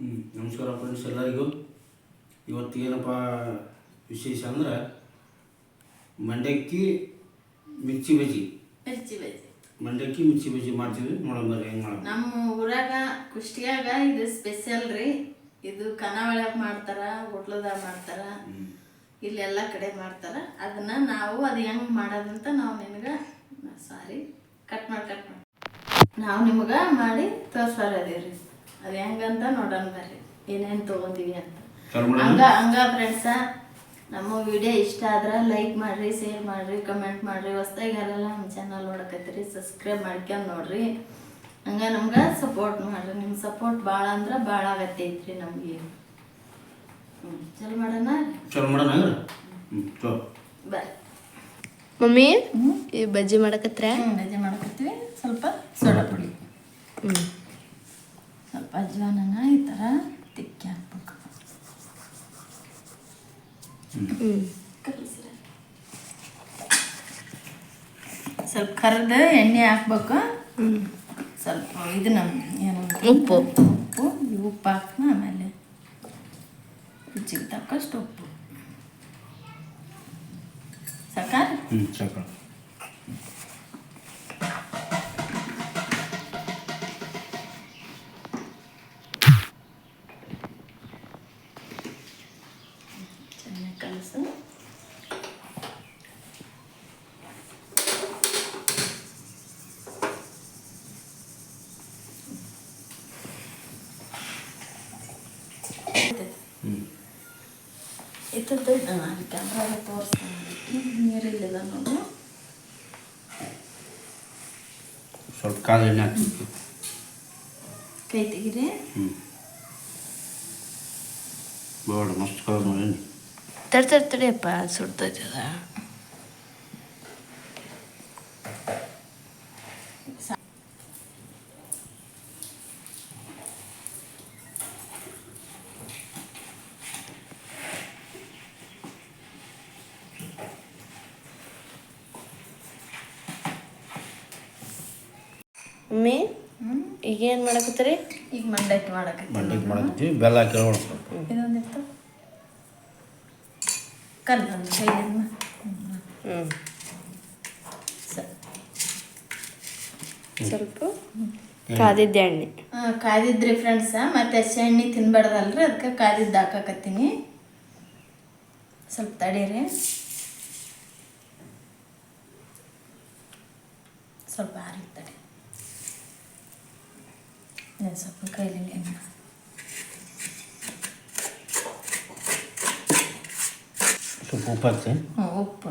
ಹ್ಞೂ ನಮಸ್ಕಾರ ಫ್ರೆಂಡ್ಸ್ ಎಲ್ಲರಿಗೂ. ಇವತ್ತು ಏನಪ್ಪ ವಿಶೇಷ ಅಂದ್ರೆ ಮಂಡಕ್ಕಿ ಮಿರ್ಚಿ ಬಜ್ಜಿ. ಮಿರ್ಚಿ ಬಜ್ಜಿ. ಮಂಡಕ್ಕಿ ಮಿರ್ಚಿ ಬಜ್ಜಿ ಮಾಡ್ತೀವಿ. ನೋಡೋಣ ಬರ್ರಿ ಹೆಂಗೆ ಮಾಡೋದು? ನಮ್ಮ ಊರಾಗ ಕುಷ್ಟಿಯಾಗ ಇದು ಸ್ಪೆಷಲ್ ರೀ. ಇದು ಕನಾವಳ್ಯಾಗ ಮಾಡ್ತಾರ ಗುಟ್ಲದಾಗ ಮಾಡ್ತಾರ. ಇಲ್ಲೆಲ್ಲ ಕಡೆ ಮಾಡ್ತಾರ. ಅದನ್ನ ನಾವು ಅದು ಹೆಂಗ್ ಮಾಡೋದಂತ ನಾವು ನಿಮ್ಗ ಸಾರಿ ಕಟ್ ಮಾಡಿ ಕಟ್ ಮಾಡಿ. ನಾವು ನಿಮ್ಗೆ ಮಾಡಿ ತೋರ್ಸಾರ ಅದೀವ್ರಿ ಅದು ಹೆಂಗಂತ ನೋಡೋಣ ಬರ್ರಿ. ಏನೇನು ತೊಗೊಂತೀವಿ ಅಂತ? ಹಂಗ ಹಂಗ ಫ್ರೆಂಡ್ಸ ನಮ್ಮ ವಿಡಿಯೋ ಇಷ್ಟ ಆದ್ರೆ ಲೈಕ್ ಮಾಡ್ರಿ ಶೇರ್ ಮಾಡ್ರಿ ಕಮೆಂಟ್ ಮಾಡ್ರಿ. ಹೊಸ್ದಾಗಿ ಯಾರೆಲ್ಲ ನಮ್ಮ ಚಾನಲ್ ನೋಡಕತ್ತೀರಿ ಸಬ್ಸ್ಕ್ರೈಬ್ ಮಾಡ್ಕೊಂಡು ನೋಡ್ರಿ. ಹಂಗ ನಮ್ಗೆ ಸಪೋರ್ಟ್ ಮಾಡ್ರಿ. ನಿಮ್ಮ ಸಪೋರ್ಟ್ ಭಾಳ ಅಂದ್ರೆ ಭಾಳ ಆಗತ್ತೈತ್ರಿ ನಮಗೆ. ಹ್ಞೂ ಚಲೋ ಮಾಡೋಣ? ಚಲೋ ಮಾಡೋಣ ಹ್ಞೂ ಮಮ್ಮಿ ಈ ಬಜ್ಜಿ ಮಾಡಕತ್ರ ಬಜ್ಜಿ ಮಾಡಕತ್ತೀವಿ. ಮಾಡ್ಕೊತೀವಿ ಸ್ವಲ್ಪ ಸೋಡಾ ಪುಡಿ. ಹ್ಮ್. ಸ್ವಲ್ಪ ಅಜ್ವಾನನ ಈ ಥರ ತಿಕ್ಕಿ ಹಾಕ್ಬೇಕು. ಸ್ವಲ್ಪ ಕರೆದು ಎಣ್ಣೆ ಹಾಕ್ಬೇಕು. ಸ್ವಲ್ಪ ಸ್ವಲ್ಪ ಇದನ್ನ ಏನು ಉಪ್ಪು. ಉಪ್ಪು ಉಪ್ಪು ಹಾಕ್ನ ಆಮೇಲೆ ರುಚಿಗೆ ತಕ್ಕಷ್ಟು ಉಪ್ಪು. ಸಾಕಾ. ಇತ್ತದ್ದು ಕ್ಯಾಮ್ರಾಗ ತೋರಿಸ್ತಾನೆ ನೀರಿಲ್ಲ ನೋಡು ಸ್ವಲ್ಪ ಕಾಲು ಎಣ್ಣೆ ಕೈ ತೆಗಿರಿ. ಬೇಡ ಮಸ್ತ್ ಮಾಡಿ. ತಡಿ ತಡಿ ತಡಿಯಪ್ಪ ಸುಡ್ತೈತದ ಮಮ್ಮಿ ಈಗ ಏನು ಮಾಡಕತ್ತೀರಿ? ಈಗ ಮಂಡಕ್ಕಿ ಮಾಡಕ್ಕೆ ಮಂಡಕ್ಕಿ ಮಾಡಕತ್ತೀವಿ ಬೆಲ್ಲ ಹಾಕಿ ನೋಡು ಇದೊಂದಿತ್ತು ಕಲ್ಲೊಂದು ಕೈಯಿಂದ ಹ್ಞೂ ಸ್ವಲ್ಪ ಕಾದಿದ್ದೆ ಎಣ್ಣೆ. ಕಾದಿದ್ರಿ ಫ್ರೆಂಡ್ಸ ಮತ್ತೆ ಹಸಿ ಎಣ್ಣೆ ತಿನ್ಬಾರ್ದಲ್ರಿ ಅದಕ್ಕೆ ಕಾದಿದ್ದು ಹಾಕಕತ್ತೀನಿ. ಸ್ವಲ್ಪ ತಡೀರಿ. ಸ್ವಲ್ಪ ಆರಿ. ಸ್ವಲ್ಪ ಕೈಲಿ ಎಣ್ಣೆ ಸ್ವಲ್ಪ ಉಪ್ಪು ಹಾಕ್ತಿ ಹ್ಞೂ ಉಪ್ಪು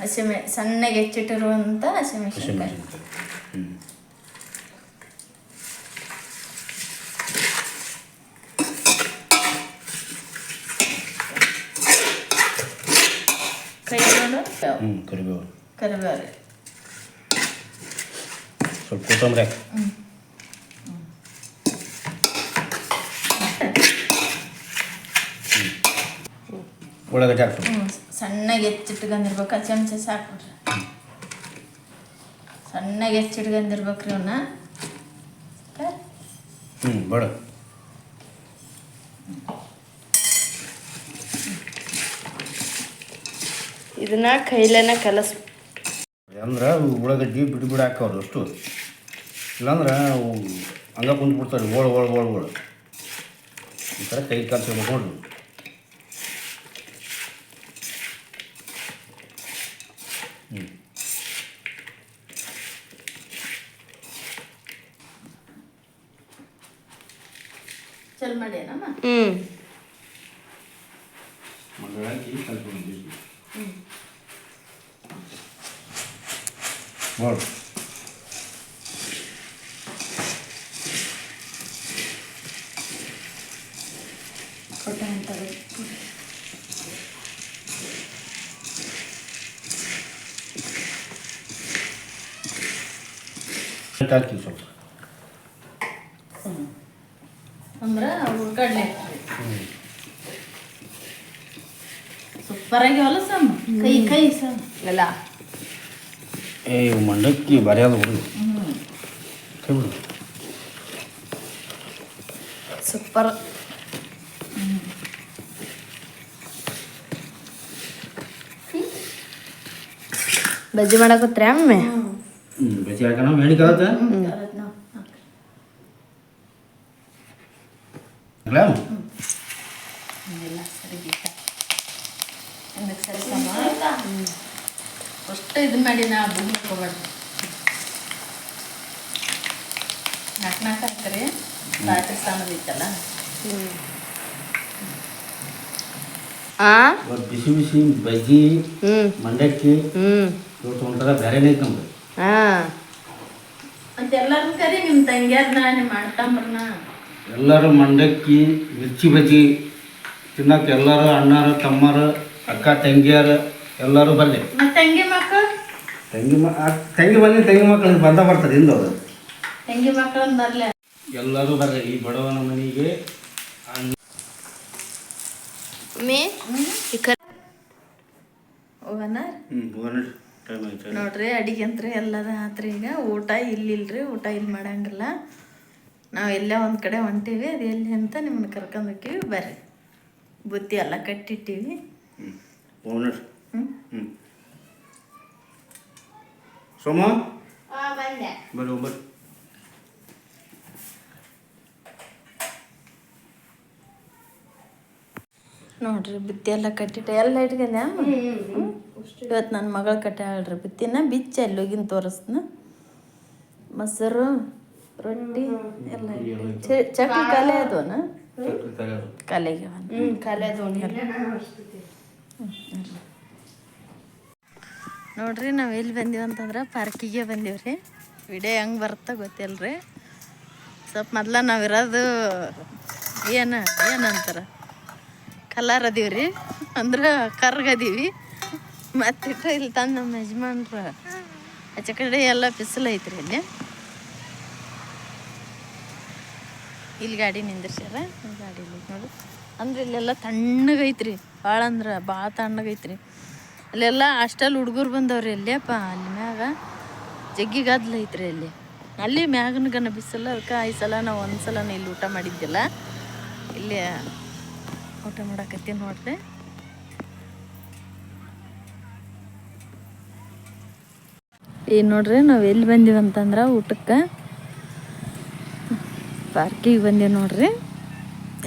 ಹಸಿಮೆ ಸಣ್ಣಗೆ ಹೆಚ್ಚಿಟ್ಟಿರುವಂಥ ಹಸಿಮೆಣಸಿನ್ಕಾಯಿ. ಕೈ ನೋಡು ಹ್ಞೂ ಕರಿಬೇವು. ಕರಿಬೇವು. ಸ್ವಲ್ಪ ಕೊತ್ತಂಬರಿ ಹಾಕಿ. ಉಳ್ಳಾಗಡ್ಡೆ ಹಾಕ್ಬೇಕು ಹ್ಞೂ ಸಣ್ಣಗೆ ಹೆಚ್ಚಿಟ್ಕೊಂಡಿರ್ಬೇಕು. ಚಮಚ ಸಾಕ್ಬಿಡ್ರಿ ಸಣ್ಣಗೆ ಹೆಚ್ಚಿಟ್ಕೊಂಡಿರ್ಬೇಕ್ರಿ ಅವನ್ನ ಹ್ಞೂ ಬೇಡ. ಇದನ್ನ ಕೈಲೇನ ಕಲಸ್ ಅಂದ್ರೆ ಉಳ್ಳಾಗಡ್ಡಿ ಬಿಡಿ ಬಿಡಿ ಹಾಕವ್ರು ಅಷ್ಟು. ಇಲ್ಲಾಂದ್ರೆ ಅವು ಹಂಗೆ ಕುಂತು ಬಿಡ್ತಾರೆ ಓಳ ಓಳ ಓಳ ಓಳ ಈ ಥರ ಕೈ ಕಲ್ಸ್ಬೇಕು ನೋಡ್ರಿ ಹ್ಞೂ ಚಲ್ ಹ್ಞೂ ಮಗಳು ಹಾಕಿ ಕಲ್ಸ್ಕೊಂಡು ನೋಡು ಕೊಟ್ಟ ಅಂತಾರೆ ಹಾಕಿ ಸ್ವಲ್ಪ ಅಂದ್ರೆ ಹುರ್ಗಡ್ಲೆ ಹ್ಞೂ ಸೂಪರ್ ಆಗ್ಯಾವಲ್ಲ ಸಮ್ ಕೈ ಕೈ ಸಮ್ ಅಲ್ಲ ಏ ಇವು ಮಂಡಕ್ಕಿ ಬರೀ ಅದು ಹುಡುಗ ಕೈ ಬಿಡು ಸೂಪರ್ ಬಜ್ಜಿ ಮಾಡಕತ್ರಿ ಅಮ್ಮೆ ಬೆಚ್ಚಿ ಹಾಕೋಣ ಮೇಣಿ ಕಲತ್ತ ಇಲ್ಲ ಎಲ್ಲ ಸರಿ ಬಿಟ್ಟ ಹಂಗಕ್ಕೆ ಸರಿ ಸಮ ಅಷ್ಟು ಇದು ಮಾಡಿ ನಾ ಮಾಡ್ಕೋಬಾರ್ದು ನಾಲ್ಕು ನಾಲ್ಕು ಐತಲ್ಲ? ಆ? ಇವತ್ತು ಬಿಸಿ ಬಿಸಿ ಬಜ್ಜಿ ಮಂಡಕ್ಕಿ ಹ್ಮ್. ಇವತ್ತು ಒಂಥರ ಬೇರೆನೇ ಐತೆ ನಮ್ದು ಹಾ. ಮತ್ತೆ ಎಲ್ಲರೂ ಕರಿ ನಿಮ್ಮ ತಂಗಿಯಾರನ್ನ ನಿಮ್ಮ ಮಾಡ್ತಾಂಬ್ರನ್ನ ಎಲ್ಲರೂ ಮಂಡಕ್ಕಿ ಮಿರ್ಚಿ ಬಜ್ಜಿ ತಿನ್ನಕ್ಕೆ ಎಲ್ಲರೂ ಅಣ್ಣಾರು ತಮ್ಮರು ಅಕ್ಕ ತಂಗಿಯರು ಎಲ್ಲರೂ ಬರಲಿ. ಮತ್ತೆ ತಂಗಿ ಮಕ್ಕಳು ತಂಗಿ ಮ ಆ ತಂಗಿ ಬಂದು ತಂಗಿ ಮಕ್ಕಳು ಬಂದ ಬರ್ತದೆ ಹಿಂದೆ ಅವರು ತಂಗಿ ಮಕ್ಕಳನ್ನ ಬರ್ಲಿ. ಎಲ್ಲರೂ ಬರ್ರಿ ಈ ಬಡವನ ಮನೆಗೆ ಮೇ ಈ ಕಡೆ ಹೋಗೋಣ? ಹ್ಞೂ ನೋಡ್ರಿ ಅಡಿಗೆ ಅಂತ ಎಲ್ಲದ ಆತ್ರಿ ಈಗ. ಊಟ ಇಲ್ಲಿಲ್ರಿ ಊಟ ಇಲ್ಲಿ ಮಾಡಂಗಿಲ್ಲ. ನಾವು ಎಲ್ಲೇ ಒಂದು ಕಡೆ ಹೊಂಟೀವಿ ಅದು ಎಲ್ಲಿ ಅಂತ ನಿಮ್ಮನ್ನ ಕರ್ಕೊಂಡು ಹೋಗ್ತೀವಿ ಬರ್ರಿ. ಬುತ್ತಿ ಎಲ್ಲ ಕಟ್ಟಿಟ್ಟಿವಿ. ಸೋಮ? ಬರ್ರಿ ಬರ್ರಿ ನೋಡ್ರಿ ಬುತ್ತಿ ಎಲ್ಲ ಕಟ್ಟಿಟ್ಟು ಎಲ್ಲ ಇಟ್ಕೊಂಡೆ ಇವತ್ತು ನನ್ನ ಮಗಳು ಕಟ್ಟಾಳ್ರಿ ಬಿತ್ತಿನ ಬಿಚ್ಚ ಅಲ್ಲೋಗಿನ ತೋರಿಸ್ನ ಮೊಸರು ರೊಟ್ಟಿ ಎಲ್ಲ ಚಕ್ಲಿ ಕಾಲೇ ಅದವನ ಕಾಲೆಗೆ ನೋಡ್ರಿ ನಾವು ಎಲ್ಲಿ ಬಂದೀವಿ ಅಂತಂದ್ರೆ ಪಾರ್ಕಿಗೆ ಬಂದೀವ್ರಿ ವಿಡಿಯೋ ಹೆಂಗೆ ಬರುತ್ತೆ ಗೊತ್ತಿಲ್ಲ ಸ್ವಲ್ಪ ಮೊದ್ಲ ನಾವು ಇರೋದು ಏನು ಏನಂತಾರೆ? ಕಲರ್ ಅದೀವಿ ರೀ. ಅಂದ್ರೆ ಕರ್ಗದೀವಿ ಮತ್ತಿಟ್ಟು ಇಲ್ಲಿ ತಂದು ನಮ್ಮ ಯಜಮಾನ್ರು ಆಚೆ ಕಡೆ ಎಲ್ಲ ಬಿಸಿಲು ಐತ್ರಿ ಇಲ್ಲಿ. ಇಲ್ಲಿ ಗಾಡಿ ನಿಂದಿರ್ಸ್ಯಾರ ಗಾಡಿ ನೋಡಿ. ಅಂದ್ರೆ ಇಲ್ಲೆಲ್ಲ ತಣ್ಣಗೈತ್ರಿ ಭಾಳ ಅಂದ್ರೆ ಭಾಳ ತಣ್ಣಗೈತ್ರಿ ಅಲ್ಲೆಲ್ಲ ಹಾಸ್ಟೆಲ್ ಹುಡುಗರು ಬಂದವ್ರಿ ಅಲ್ಲಿಯಪ್ಪ ಅಲ್ಲಿ ಮ್ಯಾಗ ಜಗ್ಗಿ ಗದ್ಲ ಐತ್ರಿ ಅಲ್ಲಿ. ಅಲ್ಲಿ ಮ್ಯಾಗನ ಗನ ಬಿಸಿಲು ಅದಕ್ಕೆ ಈ ಸಲ ನಾವು ಒಂದು ಸಲ ಇಲ್ಲಿ ಊಟ ಮಾಡಿದ್ದಿಲ್ಲ. ಇಲ್ಲಿ ಊಟ ಮಾಡಾಕತ್ತೀವಿ ನೋಡ್ರಿ. ಈಗ ನೋಡ್ರಿ, ನಾವು ಎಲ್ಲಿ ಬಂದೀವಿ ಅಂತಂದ್ರೆ ಊಟಕ್ಕೆ. ಪಾರ್ಕಿಗೆ ಬಂದೀವಿ ನೋಡ್ರಿ.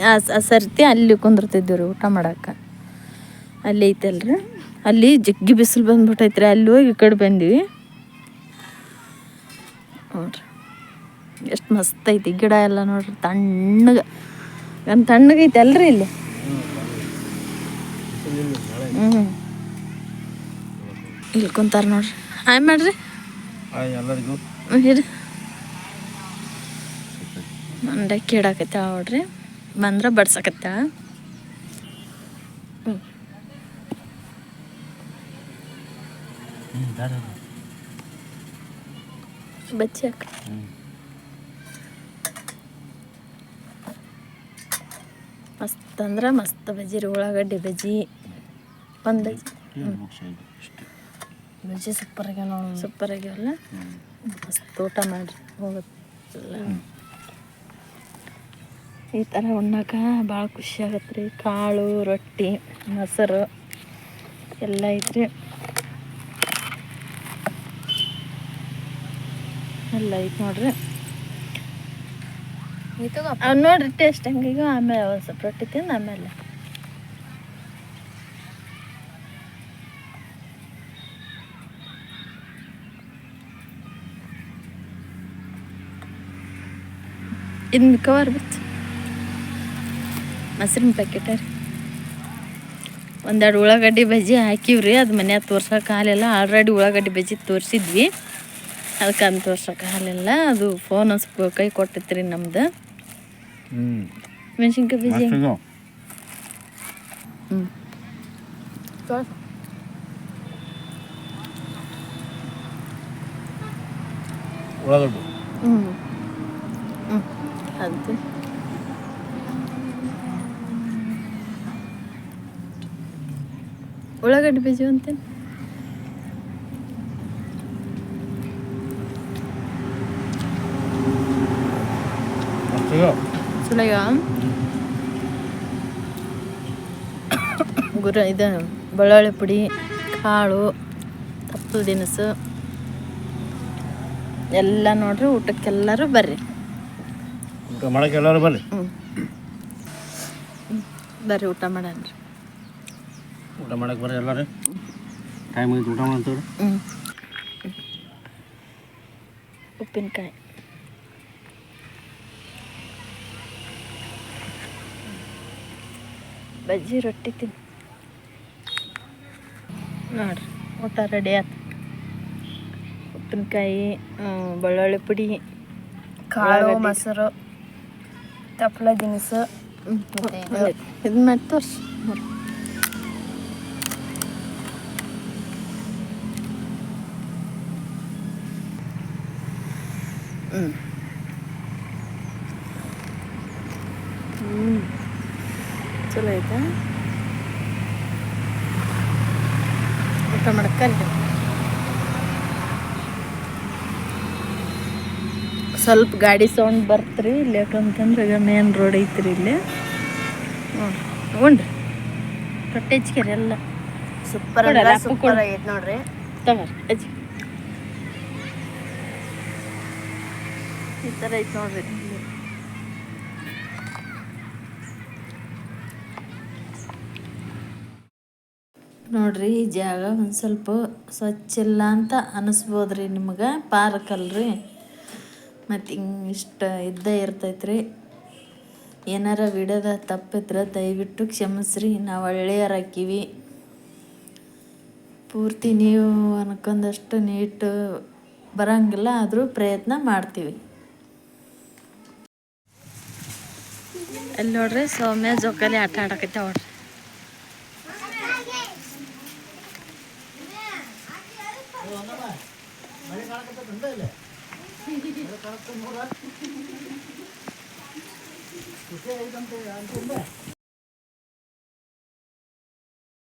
ಆ ಸರ್ತಿ ಅಲ್ಲಿ ಕುಂದಿರ್ತಿದ್ದೀವಿ ರೀ ಊಟ ಮಾಡಕ್ಕೆ ಅಲ್ಲಿ ಐತಲ್ರಿ. ಅಲ್ಲಿ ಜಗ್ಗಿ ಬಿಸಿಲು ಬಂದ್ಬಿಟ್ಟೈತ್ರಿ, ಅಲ್ಲಿ ಹೋಗಿ ಈ ಕಡೆ ಬಂದೀವಿ. ನೋಡ್ರಿ, ಎಷ್ಟು ಮಸ್ತ್ ಐತಿ ಗಿಡ ಎಲ್ಲ ನೋಡ್ರಿ, ತಣ್ಣಗೆ. ನಮ್ಮ ತಣ್ಣಗೈತೆ ಅಲ್ರಿ ಇಲ್ಲಿ? ಹ್ಞೂ ಇಲ್ಲಿ ಕುಂತಾರೆ ನೋಡ್ರಿ. ಆಯ್ ಮಾಡ್ರಿ. ಹಾಯ್ ಎಲ್ಲರಿಗೂ ಹ್ಞೂ ಇಡ್ರಿ ಮಂಡಕ್ಕಿ ಇಡಾಕತ್ತಾಳ ನೋಡ್ರಿ ಬಂದ್ರೆ ಬಡ್ಸಕತ್ತಾಳ ಹ್ಞೂ ಬಚ್ಚಿ ಹಾಕ ಮಸ್ತ್ ಅಂದ್ರೆ ಮಸ್ತ್ ಬಜ್ಜಿ ರೀ ಉಳ್ಳಾಗಡ್ಡಿ ಬಜ್ಜಿ ಒಂದು ಬಜ್ಜಿ ಬಜ್ಜಿ ಸೂಪರ್ ಆಗ್ಯಾವ ನೋಡಿ ಸೂಪರ್ ಆಗ್ಯಾವಲ್ಲ ತೋಟ ಊಟ ಮಾಡ್ರಿ ಹೋಗುತ್ತಲ್ಲ. ಈ ಥರ ಉಣ್ಣಾಕ ಭಾಳ ಖುಷಿ ಆಗತ್ತೆ ರೀ ಕಾಳು ರೊಟ್ಟಿ ಮೊಸರು ಎಲ್ಲ ಐತ್ರಿ. ಎಲ್ಲ ಐತೆ ನೋಡ್ರಿ. ನೋಡ್ರಿ ಟೇಸ್ಟ್ ಹಂಗೀಗ ಆಮೇಲೆ ಒಂದು ಸ್ವಲ್ಪ ರೊಟ್ಟಿ ತಿಂದು ಆಮೇಲೆ. ಇನ್ನು ಕವರ್ ಬಿತ್ತು. ಮೊಸರಿನ ಪ್ಯಾಕೆಟ ರೀ ಒಂದೆರಡು ಉಳ್ಳಾಗಡ್ಡಿ ಬಜ್ಜಿ ಹಾಕಿವ್ರಿ ಅದು ಮನ್ಯಾಗ ತೋರ್ಸೋಕೆ ಹಾಲಿಲ್ಲ ಆಲ್ರೆಡಿ ಉಳ್ಳಾಗಡ್ಡಿ ಬಜ್ಜಿ ತೋರಿಸಿದ್ವಿ. ಅದಕ್ಕೆ ಅಂತ ತೋರ್ಸೋಕೆ ಹಾಲಿಲ್ಲ ಅದು ಫೋನ್ ಒಂದು ಕೈ ಕೊಟ್ಟಿತ್ತು ನಮ್ದು. ಮೆಣಸಿನ್ಕಾಯಿ ಬಜ್ಜಿ ಹ್ಞೂ ಉಳ್ಳಾಗಡ್ಡಿ. ಅಂತೇನು ಅಷ್ಟು ಚಲೋ ಗುರ ಇದು ಬೆಳ್ಳುಳ್ಳಿ ಪುಡಿ ಕಾಳು ತಪ್ಪಲ ದಿನಸು ಎಲ್ಲ ನೋಡ್ರಿ ಊಟಕ್ಕೆಲ್ಲರೂ ಬರ್ರಿ ಊಟ ಮಾಡಕ್ಕೆ ಎಲ್ಲರೂ ಬರ್ರಿ. ಬರ್ರಿ ಊಟ ಮಾಡನ್ರಿ. ಊಟ ಮಾಡಕ್ಕೆ ಬರ್ರಿ ಎಲ್ಲರೂ? ಟೈಮ್ ಆಯ್ತು ಊಟ ಮಾಡ್ತೀವಿ. ಹ್ಞೂ ಉಪ್ಪಿನಕಾಯಿ. ಬಜ್ಜಿ ರೊಟ್ಟಿ ತಿನ್ ನೋಡ್ರಿ ಊಟ ರೆಡಿ ಆಯ್ತು ಉಪ್ಪಿನಕಾಯಿ ಬೆಳ್ಳುಳ್ಳಿ ಪುಡಿ ಕಾಳು ಮೊಸರು ತಪ್ಪಲ ದಿನಸು. ಇದು. ಮಾಡಿ ತೋರ್ಸಿ. ಹ್ಞೂ ಹ್ಞೂ ಚಲೋ ಆಯ್ತಾ ಊಟ ಮಾಡಕ್ಕಲ್ಲ ಸ್ವಲ್ಪ ಗಾಡಿ ಸೌಂಡ್ ಬರ್ತ್ರಿ ಇಲ್ಲಿ ಯಾಕಂತಂದ್ರೆ ಈಗ ಮೇನ್ ರೋಡ್ ಐತ್ರಿ ಇಲ್ಲಿ. ಹ್ಞೂ ಹ್ಞೂನ್ರಿ ರೊಟ್ಟಿ ಹಚ್ಕೇರಿ ಎಲ್ಲ. Super super. ಆಗೈತೆ ನೋಡ್ರಿ. ತಗೋರಿ ಹಚ್ಚಿ ಈ ಥರ ಐತೆ ನೋಡ್ರಿ. ನೋಡ್ರಿ, ಈ ಜಾಗ ಒಂದು ಸ್ವಲ್ಪ ಸ್ವಚ್ಛ ಇಲ್ಲ ಅಂತ ಅನಿಸ್ಬೋದ್ರಿ ನಿಮ್ಗೆ? ಪಾರ್ಕ್ ಅಲ್ರಿ? ಮತ್ತು ಹಿಂಗೆ ಇಷ್ಟ ಇದ್ದೇ ಇರ್ತೈತ್ರಿ. ಏನಾರ ವಿಡದ ತಪ್ಪಿದ್ರೆ ದಯವಿಟ್ಟು ಕ್ಷಮಿಸ್ರಿ, ನಾವು ಒಳ್ಳೆಯವ್ರು ಹಾಕಿವಿ ಪೂರ್ತಿ ನೀವು ಅನ್ಕೊಂಡಷ್ಟು ನೀಟು ಬರಂಗಿಲ್ಲ, ಆದರೂ ಪ್ರಯತ್ನ ಮಾಡ್ತೀವಿ. ಅಲ್ಲಿ ನೋಡ್ರಿ ಸೌಮ್ಯ ಜೋಕಾಲಿ ಆಟ ಆಡಕೈತೆ ನೋಡ್ರಿ